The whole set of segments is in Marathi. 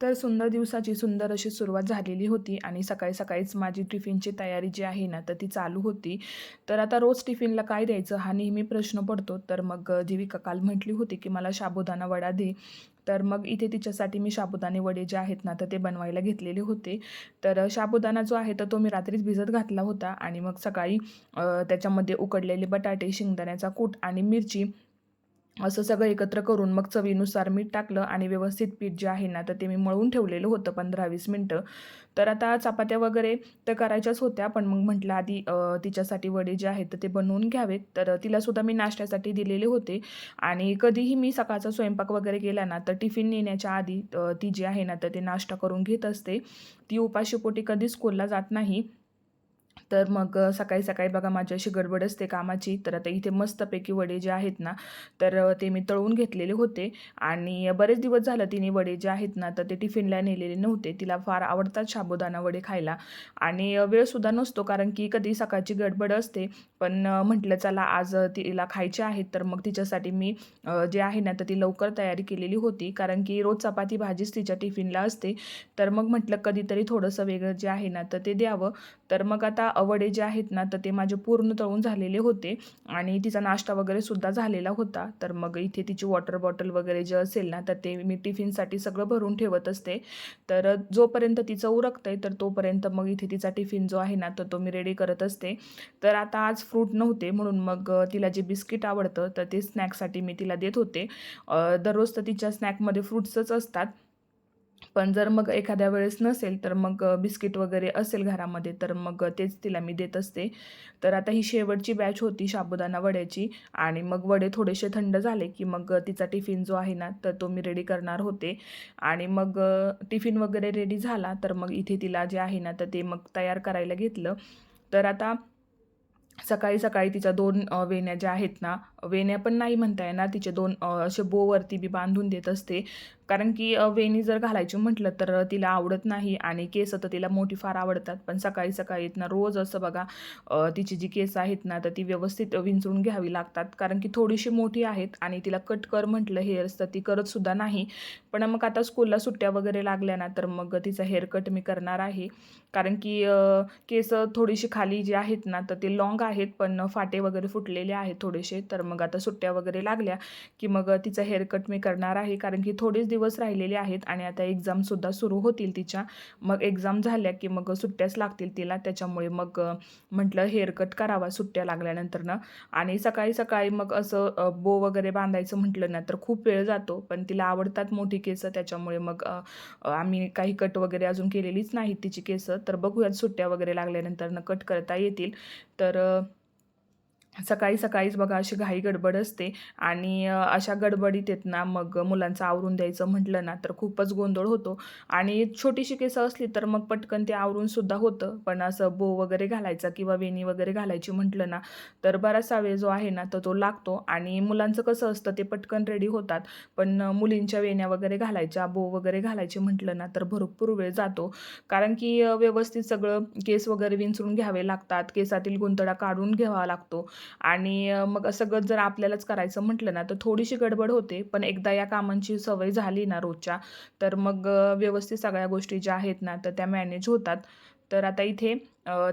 तर सुंदर दिवसाची सुंदर अशी सुरुवात झालेली होती आणि सकाळी सकाळीच माझी टिफिनची तयारी जी आहे ना तर ती चालू होती. तर आता रोज टिफिनला काय द्यायचं हा नेहमी प्रश्न पडतो. तर मग जीविका काल म्हटली होती की मला शाबुदाना वडा दे. तर मग इथे तिच्यासाठी मी साबुदाणे वडे जे आहेत ना तर ते बनवायला घेतलेले होते. तर साबुदाणा जो आहे तर तो मी रात्रीच भिजत घातला होता आणि मग सकाळी त्याच्यामध्ये उकडलेले बटाटे शेंगदाण्याचा कूट आणि मिरची असं सगळं एकत्र करून मग चवीनुसार मीठ टाकलं आणि व्यवस्थित पीठ जे आहे ना तर ते मी मळून ठेवलेलं होतं पंधरा वीस मिनटं. तर आता चपात्या वगैरे तर करायच्याच होत्या पण मग म्हटलं आधी तिच्यासाठी वडे जे आहेत तर ते बनवून घ्यावेत. तर तिलासुद्धा मी नाश्त्यासाठी दिलेले होते. आणि कधीही मी सकाळचा स्वयंपाक वगैरे केला ना तर टिफिन नेण्याच्या आधी ती जी आहे ना तर ते नाश्ता करून घेत असते. ती उपाशीपोटी कधीच स्कूलला जात नाही. तर मग सकाळी सकाळी बघा माझी अशी गडबड असते कामाची तर आता इथे मस्तपैकी वडे जे आहेत ना तर ते मी तळून घेतलेले होते आणि बरेच दिवस झालं तिने वडे जे आहेत ना तर ते टिफिनला नेलेले नव्हते. तिला फार आवडतात साबुदाणा वडे खायला आणि वेळसुद्धा नसतो कारण की कधी सकाळची गडबड असते पण म्हटलं चला आज तिला खायचे आहेत तर मग तिच्यासाठी मी जे आहे ना तर ती लवकर तयारी केलेली होती. कारण की रोज चपाती भाजीच तिच्या टिफिनला असते. तर मग म्हटलं कधीतरी थोडंसं वेगळं जे आहे ना तर ते द्यावं. तर मग आता वडे जे आहेत ना तर ते माझे पूर्ण तळून झालेले होते. आणि तिचा नाश्ता वगैरे सुद्धा झालेला होता. तर मग इथे तिची वॉटर बॉटल वगैरे जे असेल ना तर ते मी टिफिनसाठी सगळं भरून ठेवत असते. तर जोपर्यंत तिचं आहे तर तोपर्यंत मग इथे तिचा टिफिन जो आहे ना तर तो मी रेडी करत असते. तर आता आज फ्रूट नव्हते म्हणून मग तिला जे बिस्किट आवडतं तर ते स्नॅक्ससाठी मी तिला देत होते. दररोज तर तिच्या स्नॅकमध्ये फ्रूट्सच असतात. पण जर मग एखाद्या वेळेस नसेल तर मग बिस्किट वगैरे असेल घरामध्ये तर मग तेच तिला मी देत असते. तर आता ही शेवटची बॅच होती साबुदाणा वड्याची आणि मग वडे थोडेसे थंड झाले की मग तिचा टिफिन जो आहे ना तर तो मी रेडी करणार होते. आणि मग टिफिन वगैरे रेडी झाला तर मग इथे तिला जे आहे ना तर ते मग तयार करायला घेतलं. तर आता सकाळी सकाळी तिच्या दोन वेण्या ज्या आहेत ना वेण्या पण नाही म्हणता येणार. तिचे दोन असे बोवरती बी बांधून देत असते. कारण की वेणी जर घालायची म्हटलं तर तिला आवडत नाही आणि केस तर तिला मोठी फार आवडतात. पण सकाळी सकाळी ना रोज असं बघा तिची जी केस आहेत ना तर ती व्यवस्थित विंचरून घ्यावी लागतात. कारण की थोडीशी मोठी आहेत आणि तिला कट कर म्हटलं हेअर्स तर ती करतसुद्धा नाही. पण मग आता स्कूलला सुट्ट्या वगैरे लागल्या ना तर मग तिचा हेअर कट मी करणार आहे. कारण की केस थोडीशी खाली जी आहेत ना तर ते लॉंग आहेत पण फाटे वगैरे फुटलेले आहेत थोडेसे. तर मग आता सुट्ट्या वगैरे लागल्या की मग तिचं हेअर कट मी करणार आहे. कारण की थोडेच दिवस राहिलेले आहेत आणि आता एक्झामसुद्धा सुरू होतील तिच्या. मग एक्झाम झाल्या की मग सुट्ट्याच लागतील तिला. त्याच्यामुळे मग म्हटलं हेअर कट करावा सुट्ट्या लागल्यानंतरनं. आणि सकाळी सकाळी मग असं बो वगैरे बांधायचं म्हटलं ना तर खूप वेळ जातो. पण तिला आवडतात मोठी केसं. त्याच्यामुळे मग आम्ही काही कट वगैरे अजून केलेलीच नाहीत तिची केसं. तर बघूयात सुट्ट्या वगैरे लागल्यानंतर कट करता येतील. तर सकाळी सकाळीच बघा अशी घाई गडबड असते आणि अशा गडबडीत येत ना मग मुलांचं आवरून द्यायचं म्हटलं ना तर खूपच गोंधळ होतो. आणि छोटीशी केसं असली तर मग पटकन ते आवरूनसुद्धा होतं. पण असं बो वगैरे घालायचा किंवा वेणी वगैरे घालायची म्हटलं ना तर बराचसा वेळ जो आहे ना तर तो लागतो. आणि मुलांचं कसं असतं ते पटकन रेडी होतात. पण मुलींच्या वेण्या वगैरे घालायच्या बो वगैरे घालायची म्हटलं ना तर भरपूर वेळ जातो. कारण की व्यवस्थित सगळं केस वगैरे विंचरून घ्यावे लागतात. केसातील गुंतडा काढून घ्यावा लागतो. आणि मग सगळं जर आपल्यालाच करायचं म्हटलं ना तर थोडीशी गडबड होते. पण एकदा या कामांची सवय झाली ना रोजच्या तर मग व्यवस्थित सगळ्या गोष्टी ज्या आहेत ना तर त्या मॅनेज होतात. तर आता इथे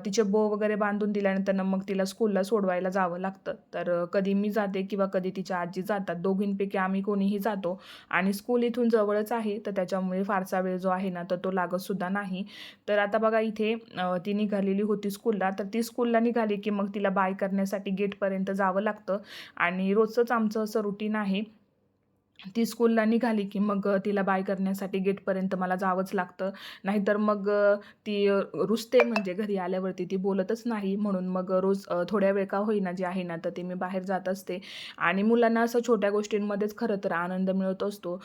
तिचे बो वगैरे बांधून दिल्यानंतर मग तिला स्कूलला सोडवायला जावं लागतं. तर कधी मी जाते किंवा कधी तिच्या आजी जातात. दोघींपैकी आम्ही कोणीही जातो आणि स्कूल इथून जवळच आहे तर त्याच्यामुळे फारसा वेळ जो आहे ना तर तो लागतसुद्धा नाही. तर आता बघा इथे ती निघालेली होती स्कूलला तर ती स्कूलला निघाली की मग तिला बाय करण्यासाठी गेटपर्यंत जावं लागतं. आणि रोजचंच आमचं असं रुटीन आहे ती स्कूलला निघाली की मग तिला बाय करण्यासाठी गेटपर्यंत मला जावंच लागतं. नाहीतर मग ती रुसते म्हणजे घरी आल्यावरती. ती बोलतच नाही म्हणून मग रोज थोड्या वेळ का होईना जे आहे ना तर ते मी बाहेर जात असते. आणि मुलांना असं छोट्या गोष्टींमध्येच खरं तर आनंद मिळत असतो.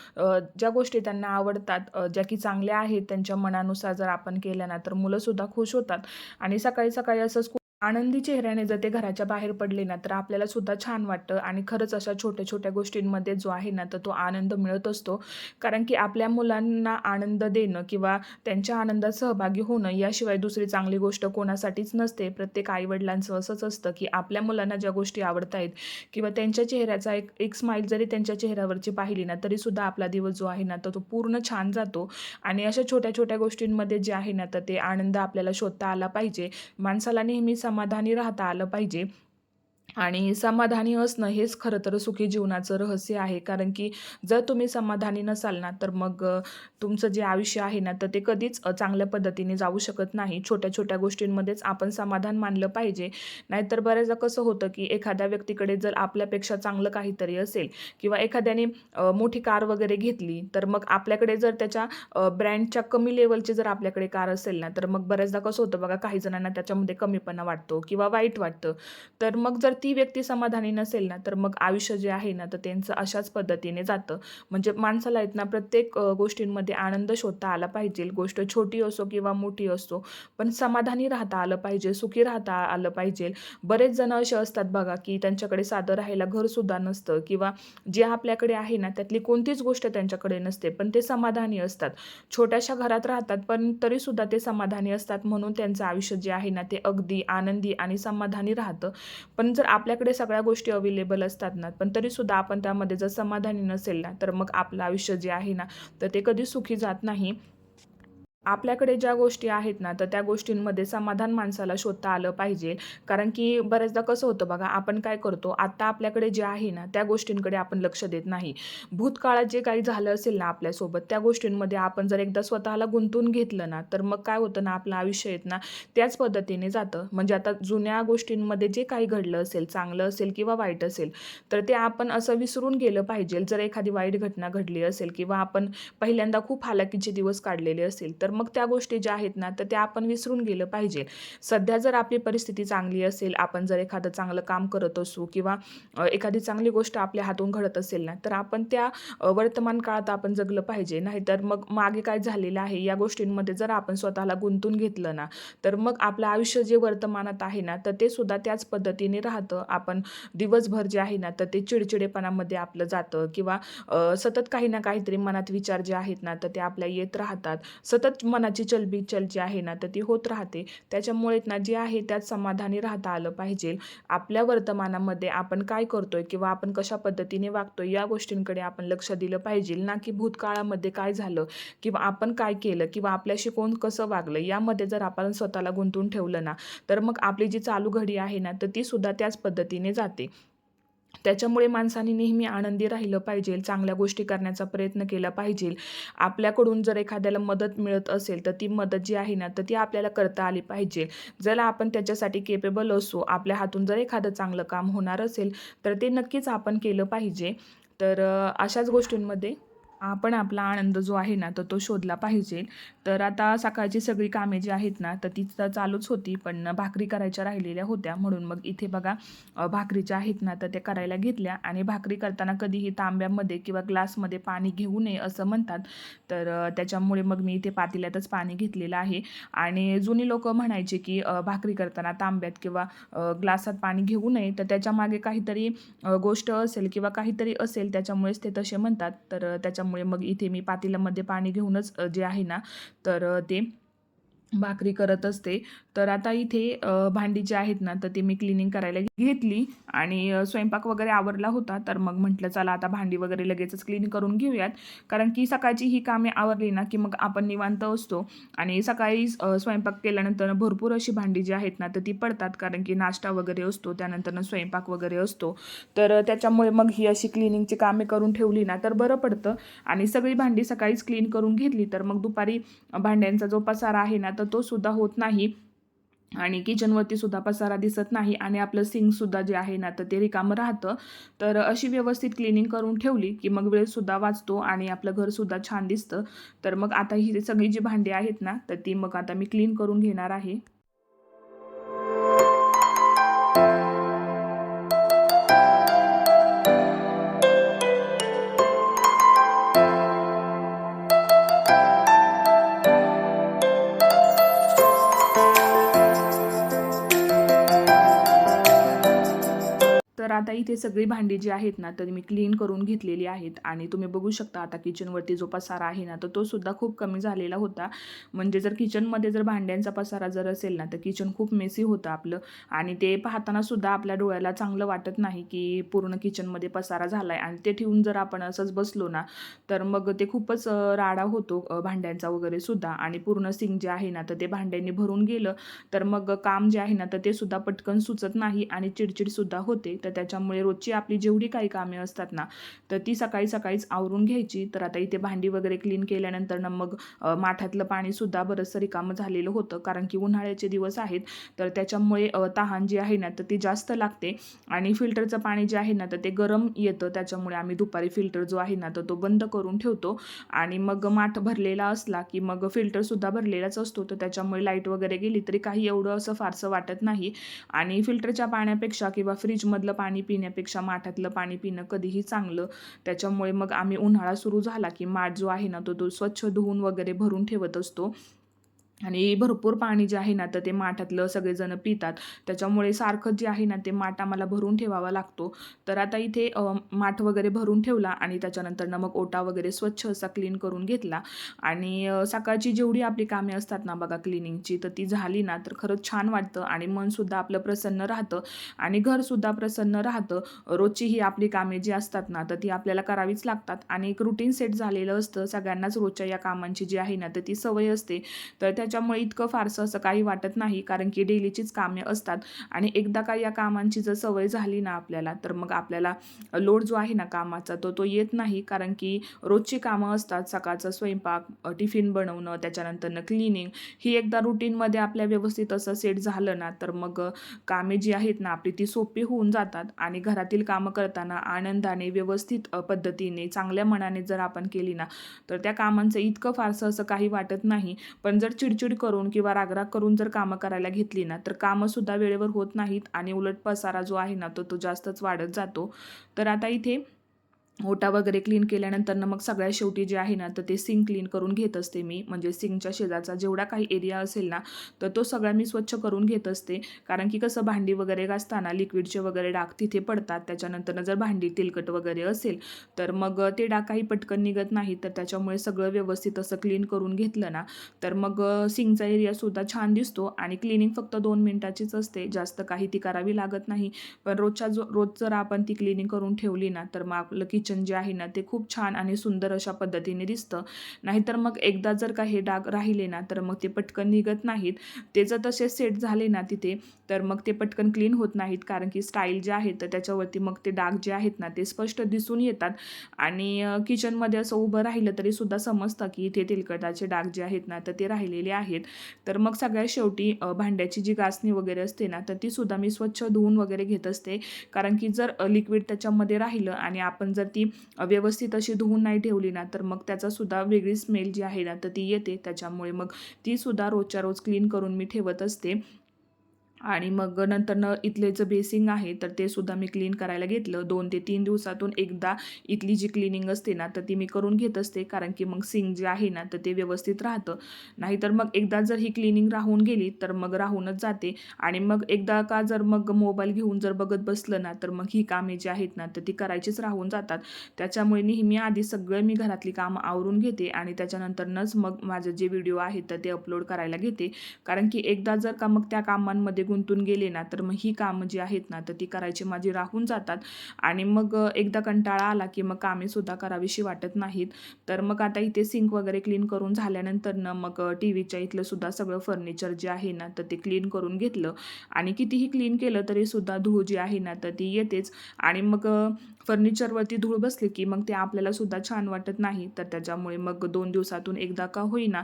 ज्या गोष्टी त्यांना आवडतात ज्या की चांगल्या आहेत त्यांच्या मनानुसार जर आपण केल्या ना तर मुलंसुद्धा खुश होतात. आणि सकाळी सकाळी असं आनंदी चेहऱ्याने जर ते घराच्या बाहेर पडले ना तर आपल्याला सुद्धा छान वाटतं. आणि खरंच अशा छोट्या छोट्या गोष्टींमध्ये जो आहे ना तर तो आनंद मिळत असतो. कारण की आपल्या मुलांना आनंद देणं किंवा त्यांच्या आनंदात सहभागी होणं याशिवाय दुसरी चांगली गोष्ट कोणासाठीच नसते. प्रत्येक आईवडिलांचं असंच असतं की आपल्या मुलांना ज्या गोष्टी आवडत आहेत किंवा त्यांच्या चेहऱ्याचा एक एक स्माईल जरी त्यांच्या चेहऱ्यावरची पाहिली ना तरीसुद्धा आपला दिवस जो आहे ना तर तो पूर्ण छान जातो. आणि अशा छोट्या छोट्या गोष्टींमध्ये जे आहे ना तर ते आनंद आपल्याला शोधता आला पाहिजे. माणसाला नेहमी समाधानी राहता आलं पाहिजे. आणि समाधानी असणं हेच खरं तर सुखी जीवनाचं रहस्य आहे. कारण की जर तुम्ही समाधानी नसाल ना तर मग तुमचं जे आयुष्य आहे ना तर ते कधीच चांगल्या पद्धतीने जाऊ शकत नाही. छोट्या छोट्या गोष्टींमध्येच आपण समाधान मानलं पाहिजे. नाहीतर बऱ्याचदा कसं होतं की एखाद्या व्यक्तीकडे जर आपल्यापेक्षा चांगलं काहीतरी असेल किंवा एखाद्याने मोठी कार वगैरे घेतली तर मग आपल्याकडे जर त्याच्या ब्रँडच्या कमी लेवलची जर आपल्याकडे कार असेल ना तर मग बऱ्याचदा कसं होतं बघा काही जणांना त्याच्यामध्ये कमीपणा वाटतो किंवा वाईट वाटतं. तर मग जर ती व्यक्ती समाधानी नसेल ना तर मग आयुष्य जे आहे ना तर त्यांचं अशाच पद्धतीने जातं. म्हणजे माणसाला आहेत ना प्रत्येक गोष्टींमध्ये आनंद शोधता आला पाहिजे. गोष्ट छोटी असो किंवा मोठी असो पण समाधानी राहता आलं पाहिजे सुखी राहता आलं पाहिजे. बरेच जण असे असतात बघा की त्यांच्याकडे साधं राहायला घरसुद्धा नसतं किंवा जे आपल्याकडे आहे ना त्यातली कोणतीच गोष्ट त्यांच्याकडे नसते पण ते समाधानी असतात. छोट्याशा घरात राहतात पण तरीसुद्धा ते समाधानी असतात म्हणून त्यांचं आयुष्य जे आहे ना ते अगदी आनंदी आणि समाधानी राहतं. पण जर आपल्याकडे सगळ्या गोष्टी अवेलेबल असतात ना पण तरीसुद्धा आपण त्यामध्ये जर समाधानी नसेल ना तर मग आपलं आयुष्य जे आहे ना तर ते कधी सुखी जात नाही. आपल्याकडे ज्या गोष्टी आहेत ना तर त्या गोष्टींमध्ये समाधान माणसाला शोधता आलं पाहिजे. कारण की बऱ्याचदा कसं होतं बघा आपण काय करतो आत्ता आपल्याकडे जे आहे ना त्या गोष्टींकडे आपण लक्ष देत नाही. भूतकाळात जे काही झालं असेल ना आपल्यासोबत त्या गोष्टींमध्ये आपण जर एकदा स्वतःला गुंतून घेतलं ना तर मग काय होतं ना आपलं आयुष्य येत ना त्याच पद्धतीने जातं. म्हणजे आता जुन्या गोष्टींमध्ये जे काही घडलं असेल चांगलं असेल किंवा वाईट असेल तर ते आपण असं विसरून गेलं पाहिजे. जर एखादी वाईट घटना घडली असेल किंवा आपण पहिल्यांदा खूप हालाकीचे दिवस काढलेले असेल तर तर मग त्या गोष्टी ज्या आहेत ना तर त्या आपण विसरून गेलं पाहिजे. सध्या जर आपली परिस्थिती चांगली असेल आपण जर एखादं चांगलं काम करत असू किंवा एखादी चांगली गोष्ट आपल्या हातून घडत असेल ना तर आपण त्या वर्तमान काळात आपण जगलं पाहिजे. नाहीतर मग मागे काय झालेलं आहे या गोष्टींमध्ये जर आपण स्वतःला गुंतून घेतलं ना तर मग आपलं आयुष्य जे वर्तमानात आहे ना तर ते सुद्धा त्याच पद्धतीने राहतं. आपण दिवसभर जे आहे ना तर ते चिडचिडेपणामध्ये आपलं जातं किंवा सतत काही ना काहीतरी मनात विचार जे आहेत ना तर ते आपल्या येत राहतात. सतत मनाची चलबिचल जी आहे ना तर ती होत राहते. त्याच्यामुळे ना जे आहे त्यात समाधानी राहता आलं पाहिजे. आपल्या वर्तमानामध्ये आपण काय करतोय किंवा आपण कशा पद्धतीने वागतोय या गोष्टींकडे आपण लक्ष दिलं पाहिजे. ना की भूतकाळामध्ये काय झालं किंवा आपण काय केलं किंवा आपल्याशी कोण कसं वागलं यामध्ये जर आपण स्वतःला गुंतून ठेवलं ना तर मग आपली जी चालू घडी आहे ना तर ती सुद्धा त्याच पद्धतीने जाते. त्याच्यामुळे माणसाने नेहमी आनंदी राहिलं पाहिजे चांगल्या गोष्टी करण्याचा प्रयत्न केला पाहिजे. आपल्याकडून जर एखाद्याला मदत मिळत असेल तर ती मदत जी आहे ना तर ती आपल्याला करता आली पाहिजे. जर आपण त्याच्यासाठी केपेबल असू आपल्या हातून जर एखादं चांगलं काम होणार असेल तर ते नक्कीच आपण केलं पाहिजे. तर अशाच गोष्टींमध्ये आपण आपला आनंद जो आहे ना तर तो शोधला पाहिजे. तर आता सकाळची सगळी कामे जी आहेत ना तर ती तर चालूच होती पण भाकरी करायच्या राहिलेल्या होत्या. म्हणून मग इथे बघा भाकरीच्या आहेत ना तर त्या करायला घेतल्या. आणि भाकरी करताना कधीही तांब्यामध्ये किंवा ग्लासमध्ये पाणी घेऊ नये असं म्हणतात. तर त्याच्यामुळे मग मी इथे पातेल्यातच पाणी घेतलेलं आहे. आणि जुनी लोक म्हणायचे की भाकरी करताना तांब्यात किंवा ग्लासात पाणी घेऊ नये. तर त्याच्यामागे काहीतरी गोष्ट असेल किंवा काहीतरी असेल त्याच्यामुळेच ते तसे म्हणतात. तर त्याच्या त्याच्यामुळे मग इथे मी पातेल्यामध्ये पाणी घेऊनच जे आहे ना तर ते भाकरी करत असते. तर आता इथे भांडी जी आहेत ना तर ते मी क्लिनिंग करायला घेतली आणि स्वयंपाक वगैरे आवरला होता. तर मग म्हटलं चला आता भांडी वगैरे लगेचच क्लीन करून घेऊयात. कारण की सकाळची ही कामे आवरली ना की मग आपण निवांत असतो. आणि सकाळी स्वयंपाक केल्यानंतर भरपूर अशी भांडी जी आहेत ना तर ती पडतात. कारण की नाश्ता वगैरे असतो त्यानंतर स्वयंपाक वगैरे असतो. तर त्याच्यामुळे मग ही अशी क्लिनिंगची कामे करून ठेवली ना तर बरं पडतं. आणि सगळी भांडी सकाळीच क्लीन करून घेतली तर मग दुपारी भांड्यांचा जो पसारा आहे ना तर तो सुद्धा होत नाही. आणि किचनवरती सुद्धा पसारा दिसत नाही आणि आपलं सिंकसुद्धा जे आहे ना तर ते रिकामं राहतं. तर अशी व्यवस्थित क्लिनिंग करून ठेवली की मग वेळसुद्धा वाचतो आणि आपलं घरसुद्धा छान दिसतं. तर मग आता ही सगळी जी भांडी आहेत ना तर ती मग आता मी क्लीन करून घेणार आहे. आता इथे सगळी भांडी जी आहेत ना तर मी क्लीन करून घेतलेली आहेत. आणि तुम्ही बघू शकता आता किचनवरती जो पसारा आहे ना तर तो सुद्धा खूप कमी झालेला होता. म्हणजे जर किचनमध्ये जर भांड्यांचा पसारा जर असेल ना तर किचन खूप मेसी होतं आपलं. आणि ते पाहताना सुद्धा आपल्या डोळ्याला चांगलं वाटत नाही की पूर्ण किचनमध्ये पसारा झाला आहे आणि ते ठेवून जर आपण असंच बसलो ना तर मग ते खूपच राडा होतो भांड्यांचा वगैरे सुद्धा. आणि पूर्ण सिंग जे आहे ना तर ते भांड्यांनी भरून गेलं. तर मग काम जे आहे ना तर ते सुद्धा पटकन सुचत नाही आणि चिडचिड सुद्धा होते. तर त्याच्या त्याच्यामुळे रोजची आपली जेवढी काही कामे असतात ना तर ती सकाळी सकाळीच आवरून घ्यायची. तर आता इथे भांडी वगैरे क्लीन केल्यानंतर ना मग माठातलं पाणीसुद्धा बरंचसं रिकामं झालेलं होतं. कारण की उन्हाळ्याचे दिवस आहेत. तर त्याच्यामुळे तहान जी आहे ना तर ती जास्त लागते. आणि फिल्टरचं पाणी जे आहे ना तर ते गरम येतं. त्याच्यामुळे आम्ही दुपारी फिल्टर जो आहे ना तर तो बंद करून ठेवतो. आणि मग माठ भरलेला असला की मग फिल्टरसुद्धा भरलेलाच असतो. तर त्याच्यामुळे लाइट वगैरे गेली तरी काही एवढं असं फारसं वाटत नाही. आणि फिल्टरच्या पाण्यापेक्षा किंवा फ्रीजमधलं पाणी पिण्यापेक्षा माठातलं पाणी पिणं कधीही चांगलं. त्याच्यामुळे मग आम्ही उन्हाळा सुरू झाला की माठ जो आहे ना तो तो स्वच्छ धुवून वगैरे भरून ठेवत असतो. आणि भरपूर पाणी जे आहे ना तर ते माठातलं सगळेजण पितात. त्याच्यामुळे सारखं जे आहे ना ते माठ आम्हाला भरून ठेवावा लागतो. तर आता इथे माठ वगैरे भरून ठेवला आणि त्याच्यानंतर ना मग ओटा वगैरे स्वच्छ असा क्लीन करून घेतला. आणि सकाळची जेवढी आपली कामे असतात ना बघा क्लिनिंगची तर ती झाली ना तर खरंच छान वाटतं आणि मनसुद्धा आपलं प्रसन्न राहतं. आणि घरसुद्धा प्रसन्न राहतं. रोजची ही आपली कामे जी असतात ना तर ती आपल्याला करावीच लागतात. आणि एक रुटीन सेट झालेलं असतं. सगळ्यांनाच रोजच्या या कामांची जी आहे ना तर ती सवय असते. तर त्या त्याच्यामुळे इतकं फारसं असं काही वाटत नाही कारण की डेलीचीच कामे असतात. आणि एकदा का या कामांची जर सवय झाली ना आपल्याला तर मग आपल्याला लोड जो आहे ना कामाचा तो तो येत नाही. कारण की रोजची कामं असतात सकाळचा स्वयंपाक टिफिन बनवणं त्याच्यानंतरनं क्लिनिंग ही एकदा रुटीनमध्ये आपल्या व्यवस्थित असं सेट झालं ना तर मग कामे जी आहेत ना आपली ती सोपी होऊन जातात. आणि घरातील कामं करताना आनंदाने व्यवस्थित पद्धतीने चांगल्या मनाने जर आपण केली ना तर त्या कामांचं इतकं फारसं असं काही वाटत नाही. पण जर चिडचिड करून किंवा रागराग करून जर कामं करायला घेतली ना तर कामंसुद्धा वेळेवर होत नाहीत आणि उलट पसारा जो आहे ना तो तो जास्तच वाढत जातो. तर आता इथे ओटा वगैरे क्लीन केल्यानंतर ना मग सगळ्यात शेवटी जे आहे ना तर ते सिंक क्लीन करून घेत असते मी. म्हणजे सिंकच्या शेजारचा जेवढा काही एरिया असेल ना तर तो सगळा मी स्वच्छ करून घेत असते. कारण की कसं भांडी वगैरे घासताना लिक्विडचे वगैरे डाग तिथे पडतात. त्याच्यानंतर जर भांडी तेलकट वगैरे असेल तर मग ते डाग काही पटकन निघत नाही. तर त्याच्यामुळे सगळं व्यवस्थित असं क्लीन करून घेतलं ना तर मग सिंकचा एरियासुद्धा छान दिसतो. आणि क्लिनिंग फक्त दोन मिनटाचीच असते. जास्त काही ती करावी लागत नाही. पण रोजच्या जो रोज जर आपण ती क्लिनिंग करून ठेवली ना तर मग आपलं किचन किचन जे आहे ना ते खूप छान आणि सुंदर अशा पद्धतीने दिसतं. नाहीतर मग एकदा जर का हे डाग राहिले ना तर मग ते पटकन निघत नाहीत. ते जर तसे सेट झाले ना तिथे तर मग ते पटकन क्लीन होत नाहीत. कारण की स्टाईल जे आहे तर त्याच्यावरती मग ते डाग जे आहेत ना ते स्पष्ट दिसून येतात. आणि किचनमध्ये असं उभं राहिलं तरी सुद्धा समजतं की इथे तेलकटाचे डाग जे आहेत ना तर ते राहिलेले आहेत. तर मग सगळ्यात शेवटी भांड्याची जी गासणी वगैरे असते ना तर ती सुद्धा मी स्वच्छ धुवून वगैरे घेत असते. कारण की जर लिक्विड त्याच्यामध्ये राहिलं आणि आपण जर ती ती व्यवस्थित अशी धुवून नाही ठेवली ना तर मग त्याचासुद्धा वेगळी स्मेल जी आहे ना तर ती येते. त्याच्यामुळे मग ती सुद्धा रोजच्या रोज क्लीन करून मी ठेवत असते. आणि मग नंतरनं इथले जे बेसिंग आहे तर ते सुद्धा मी क्लीन करायला घेतलं. दोन ते तीन दिवसातून एकदा इथली जी क्लिनिंग असते ना तर ती मी करून घेत असते. कारण की मग सिंग जे आहे ना तर ते व्यवस्थित राहतं. नाहीतर मग एकदा जर ही क्लिनिंग राहून गेली तर मग राहूनच जाते. आणि मग एकदा का जर मग मोबाईल घेऊन जर बघत बसलं ना तर मग ही कामे जी आहेत ना तर ती करायचीच राहून जातात. त्याच्यामुळे नेहमी आधी सगळं मी घरातली कामं आवरून घेते आणि त्याच्यानंतरनंच मग माझे जे व्हिडिओ आहेत तर ते अपलोड करायला घेते. कारण की एकदा जर का मग त्या कामांमध्ये गुंतून गेले ना तर मग ही कामं जी आहेत ना तर ती करायची माझी राहून जातात. आणि मग एकदा कंटाळा आला की मग कामेसुद्धा करावीशी वाटत नाहीत. तर मग आता इथे सिंक वगैरे क्लीन करून झाल्यानंतर ना मग टी व्हीच्या इथलं सुद्धा सगळं फर्निचर जे आहे ना तर ते क्लीन करून घेतलं. आणि कितीही क्लीन केलं तरी सुद्धा धूळ जी आहे ना तर ती येतेच. आणि मग फर्निचरवरती धूळ बसली की मग ते आपल्याला सुद्धा छान वाटत नाही. तर त्याच्यामुळे मग दोन दिवसातून एकदा का होईना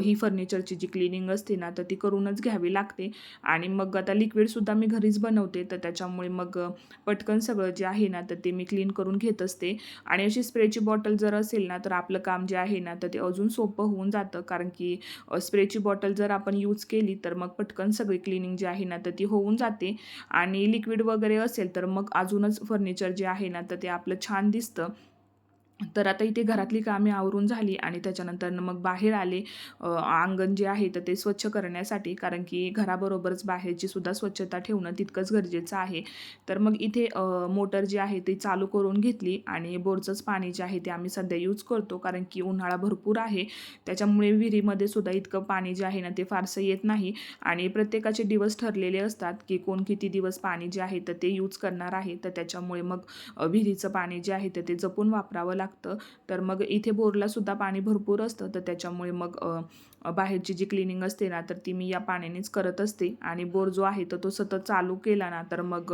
ही फर्निचरची जी क्लिनिंग असते ना तर ती करूनच घ्यावी लागते. आणि मग आता लिक्विडसुद्धा मी घरीच बनवते. तर त्याच्यामुळे मग पटकन सगळं जे आहे ना तर ते मी क्लीन करून घेत असते. आणि अशी स्प्रेची बॉटल जर असेल ना तर आपलं काम जे आहे ना तर ते अजून सोपं होऊन जातं. कारण की स्प्रेची बॉटल जर आपण यूज केली तर मग पटकन सगळी क्लिनिंग जी आहे ना तर ती होऊन जाते. आणि लिक्विड वगैरे असेल तर मग अजूनच फर्निचर जे आहे ना ते आपलं छान दिसतं. तर आता इथे घरातली कामे आवरून झाली आणि त्याच्यानंतर मग बाहेर आले. अंगण जे आहे तर ते स्वच्छ करण्यासाठी कारण की घराबरोबरच बाहेरची सुद्धा स्वच्छता ठेवणं तितकंच गरजेचं आहे. तर मग इथे मोटर जी आहे ती चालू करून घेतली आणि बोरचंच पाणी जे आहे ते आम्ही सध्या यूज करतो कारण की उन्हाळा भरपूर आहे. त्याच्यामुळे विहिरीमध्ये सुद्धा इतकं पाणी जे आहे ना ते फारसं येत नाही आणि प्रत्येकाचे दिवस ठरलेले असतात की कोण किती दिवस पाणी जे आहे तर ते यूज करणार आहे. तर त्याच्यामुळे मग विहिरीचं पाणी जे आहे तर ते जपून वापरावं लागतं. तर मग इथे बोरला सुद्धा पाणी भरपूर असतं. तर त्याच्यामुळे मग बाहेरची जी क्लिनिंग असते ना तर ती मी या पाण्यानेच करत असते. आणि बोर जो आहे तर तो सतत चालू केला ना तर मग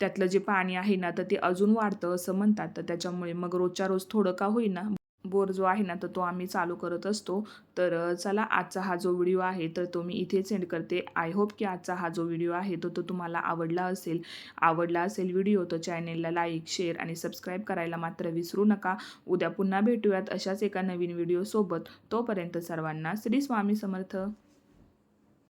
त्यातलं जे पाणी आहे ना तर ते अजून वाढतं असं म्हणतात. तर त्याच्यामुळे मग रोजच्या रोज थोडं का होईना बोर जो आहे ना तर तो आम्ही चालू करत असतो. तर चला आजचा हा जो व्हिडिओ आहे तर तो मी इथे सेंड करते. आय होप की आजचा हा जो व्हिडिओ आहे तो तो तुम्हाला आवडला असेल. आवडला असेल व्हिडिओ तर चॅनेलला लाईक शेअर आणि सबस्क्राईब करायला मात्र विसरू नका. उद्या पुन्हा भेटूयात अशाच एका नवीन व्हिडिओसोबत तोपर्यंत सर्वांना श्री स्वामी समर्थ.